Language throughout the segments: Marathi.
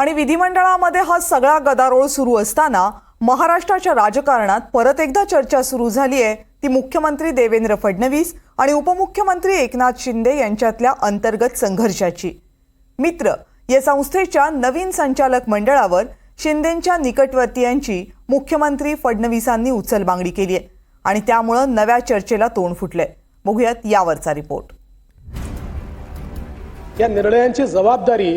आणि विधिमंडळामध्ये हा सगळा गदारोळ सुरू असताना महाराष्ट्राच्या राजकारणात परत एकदा चर्चा सुरू झाली आहे. ती मुख्यमंत्री देवेंद्र फडणवीस आणि उपमुख्यमंत्री एकनाथ शिंदे यांच्यातल्या अंतर्गत संघर्षाची. मित्र या संस्थेच्या नवीन संचालक मंडळावर शिंदेंच्या निकटवर्तीयांची मुख्यमंत्री फडणवीसांनी उचलबांगडी केली आहे आणि त्यामुळं नव्या चर्चेला तोंड फुटलंय. बघूयात यावरचा रिपोर्ट. या निर्णयांची जबाबदारी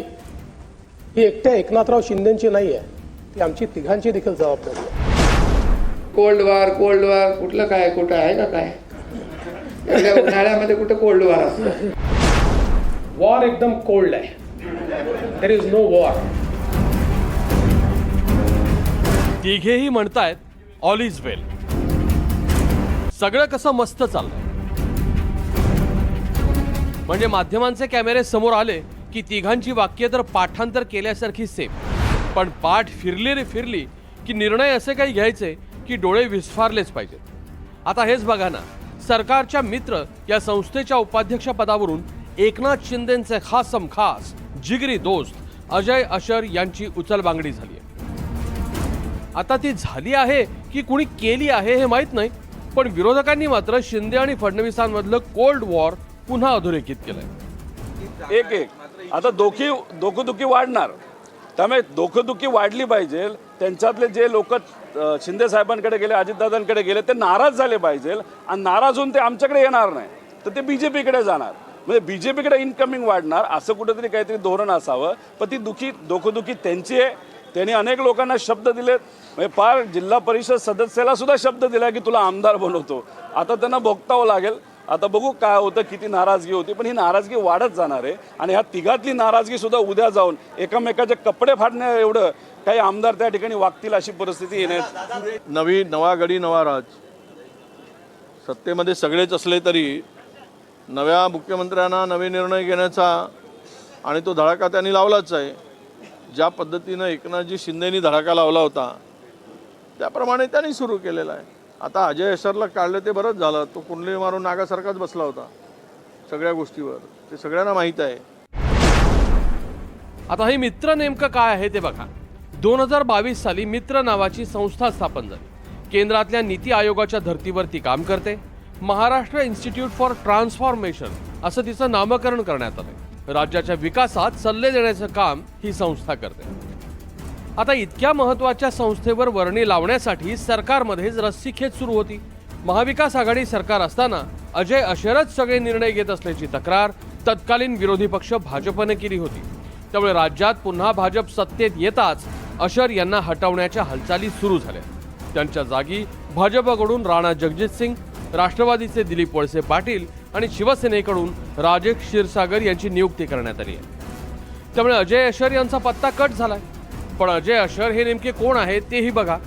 ही एकट्या एकनाथराव शिंदेची नाही आहे ती आमची तिघांची देखील जबाबदारी आहे. कोल्ड वॉर कोल्ड वॉर कुठलं काय कुठं आहे का काय? एवढ्या उन्हाळ्यामध्ये कुठं कोल्ड वॉर असतं? वॉर एकदम कोल्ड आहे. देर इज नो वॉर तिघेही म्हणतायत ऑल इज वेल सगळं कसं मस्त चाललंय. म्हणजे माध्यमांचे कॅमेरे समोर आले की तिघांची वाक्य तर पाठांतर केल्यासारखी सेम पण पाठ फिरली रे फिरली की निर्णय असे काही घ्यायचे की डोळे विस्फारलेच पाहिजेत. आता हेच बघा ना सरकारच्या मित्र या संस्थेच्या उपाध्यक्षपदावरून एकनाथ शिंदेचे खासम खास जिगरी दोस्त अजय अशर यांची उचलबांगडी झाली आहे. आता ती झाली आहे की कुणी केली आहे हे माहीत नाही पण विरोधकांनी मात्र शिंदे आणि फडणवीसांमधलं कोल्ड वॉर पुन्हा अधोरेखित केलंय. एक एक. आता दोखी दोखोदुखी वाढणार. त्यामुळे दोखोदुखी वाढली पाहिजे. त्यांच्यातले जे लोक शिंदे साहेबांकडे गेले अजितदादांकडे गेले ते नाराज झाले पाहिजे. आणि नाराज होऊन ते आमच्याकडे येणार नाही. तर ते बी जे पीकडे जाणार. म्हणजे बी जे पीकडे इनकमिंग वाढणार असं कुठेतरी काहीतरी धोरण असावं. पण ती दुखी दोखदुखी त्यांची आहे. त्यांनी अनेक लोकांना शब्द दिलेत. म्हणजे पार जिल्हा परिषद सदस्याला सुद्धा शब्द दिला की तुला आमदार बनवतो. आता त्यांना भोगतावं लागेल. आता बघू काय होतं किती नाराजगी होती पण ही नाराजगी वाढत जाणार आहे. आणि ह्या तिघातली नाराजगी सुद्धा उद्या जाऊन एकमेकाचे कपडे फाडण्या एवढं काही आमदार त्या ठिकाणी वागतील अशी परिस्थिती येण्यास नवी नवा गडी नवा राज. सत्तेमध्ये सगळेच असले तरी नव्या मुख्यमंत्र्यांना नवे निर्णय घेण्याचा आणि तो धडाका त्यांनी लावलाच आहे. ज्या पद्धतीनं एकनाथजी शिंदेनी धडाका लावला होता त्याप्रमाणे त्यांनी सुरू केलेला आहे. आता अजय सरला काढलं ते बरंच झालं. तो कुंडली मारून नागासारखाच बसला होता. सगळ्या गोष्टीवर. ते सगळ्यांना माहीत आहे. आता हे मित्र नेमकं काय आहे ते बघा. दोन हजार बावीस साली मित्र नावाची संस्था स्थापन झाली. केंद्रातल्या नीती आयोगाच्या धर्तीवर ती काम करते. महाराष्ट्र इन्स्टिट्यूट फॉर ट्रान्सफॉर्मेशन असं तिचं नामकरण करण्यात आलं राज्याच्या विकासात सल्ले देण्याचं काम ही संस्था करते. आता इतक्या महत्त्वाच्या संस्थेवर वर्णी लावण्यासाठी सरकारमध्येच रस्सीखेच सुरू होती. महाविकास आघाडी सरकार असताना अजय अशरच सगळे निर्णय घेत असल्याची तक्रार तत्कालीन विरोधी पक्ष भाजपने केली होती. त्यामुळे राज्यात पुन्हा भाजप सत्तेत येताच अशर यांना हटवण्याच्या हालचाली सुरू झाल्या. त्यांच्या जागी भाजपकडून राणा जगजित सिंग राष्ट्रवादीचे दिलीप वळसे पाटील आणि शिवसेनेकडून राजेश क्षीरसागर यांची नियुक्ती करण्यात आली आहे. त्यामुळे अजय अशर यांचा पत्ता कट झालाय. पण अजय अशर हे नेमके कोण आहेत तेही बघा.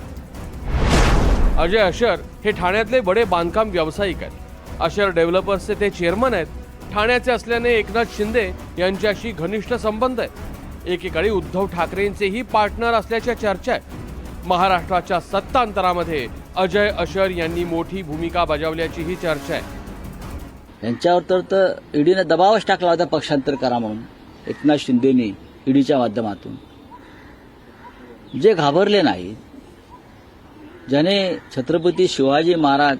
अजय अशर हे ठाण्यातले बडे बांधकाम व्यावसायिक आहेत. अशर डेव्हलपर्सचे ते चेअरमन आहेत. ठाण्याचे असल्याने एकनाथ शिंदे यांच्याशी घनिष्ठ संबंध आहेत. एकेकाळी उद्धव ठाकरेंचेही पार्टनर असल्याच्या चर्चा आहेत. महाराष्ट्राच्या सत्तांतरामध्ये अजय अशर यांनी मोठी भूमिका बजावल्याची ही चर्चा आहे. यांच्यावर तर तर ईडीने दबावच टाकला होता पक्षांतर करा म्हणून. एकनाथ शिंदेनी ईडीच्या माध्यमातून. जे घाबरले नाहीत. ज्याने छत्रपती शिवाजी महाराज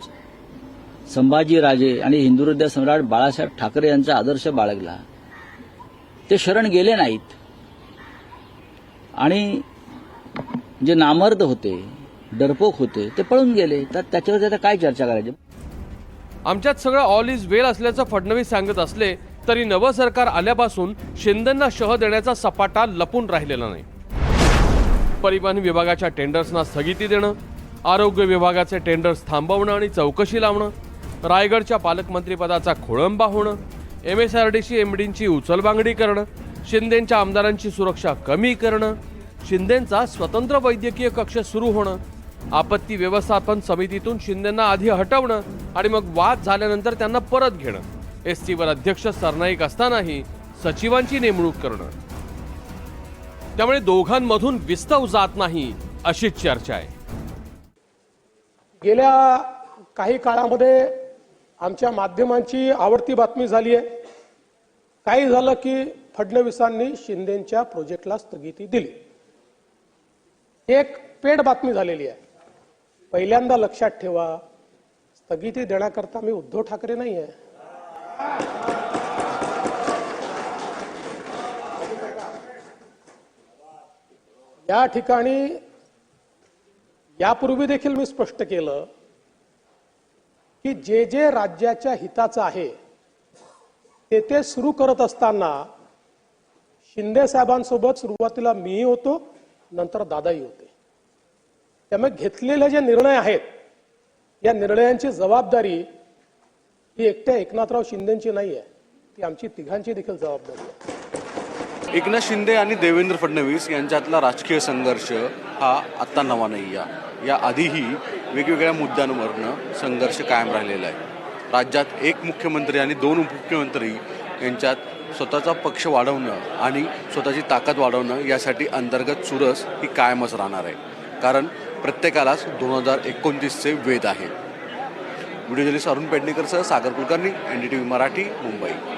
संभाजी राजे आणि हिंदुहृदय सम्राट बाळासाहेब ठाकरे यांचा आदर्श बाळगला. ते शरण गेले नाहीत. आणि जे नामर्द होते डरपोक होते ते पळून गेले. तर त्याच्यावर आता काय चर्चा करायची? आमच्यात सगळं ऑल इज वेल असल्याचं फडणवीस सांगत असले तरी नवं सरकार आल्यापासून शिंदेंना शह देण्याचा सपाटा लपून राहिलेला नाही. परिवहन विभागाच्या टेंडर्सना स्थगिती देणं आरोग्य विभागाचे टेंडर्स थांबवणं आणि चौकशी लावणं रायगडच्या पालकमंत्रीपदाचा खोळंबा होणं M S R D C M डींची उचलबांगडी करणं शिंदेंच्या आमदारांची सुरक्षा कमी करणं शिंदेंचा स्वतंत्र वैद्यकीय कक्ष सुरू होणं आपत्ती व्यवस्थापन समितीतून शिंदेंना आधी हटवणं आणि मग वाद झाल्यानंतर त्यांना परत घेणं. एस टीवर अध्यक्ष सरनाईक असतानाही सचिवांची नेमणूक करणं. त्यामुळे दोघांमधून विस्तव जात नाही अशीच चर्चा आहे. गेल्या काही काळामध्ये आमच्या माध्यमांची आवडती बातमी झाली आहे. काही झालं की फडणवीसांनी शिंदेच्या प्रोजेक्टला स्थगिती दिली. एक पेड बातमी झालेली आहे. पहिल्यांदा लक्षात ठेवा स्थगिती देण्याकरता मी उद्धव ठाकरे नाही आहे या ठिकाणी यापूर्वी देखील मी स्पष्ट केलं की जे जे राज्याच्या हिताचं आहे ते ते सुरू करत असताना शिंदे साहेबांसोबत सुरुवातीला मीही होतो नंतर दादाही होते. त्यामुळे घेतलेले जे निर्णय आहेत या निर्णयांची जबाबदारी ही एकट्या एकनाथराव शिंदेची नाही आहे ती आमची तिघांची देखील जबाबदारी आहे. एकनाथ शिंदे आणि देवेंद्र फडणवीस यांच्यातला राजकीय संघर्ष हा आत्ता नवा नाही आहे. या आधीही वेगवेगळ्या मुद्द्यांवरनं संघर्ष कायम राहिलेला आहे. राज्यात एक मुख्यमंत्री आणि दोन उपमुख्यमंत्री यांच्यात स्वतःचा पक्ष वाढवणं आणि स्वतःची ताकद वाढवणं यासाठी अंतर्गत चुरस ही कायमच राहणार आहे. कारण प्रत्येकालाच दोन हजार एकोणतीसचे वेध आहे. Video journalist Arun पेडणेकरसह Sagar Kulkarni N D T V Marathi Mumbai.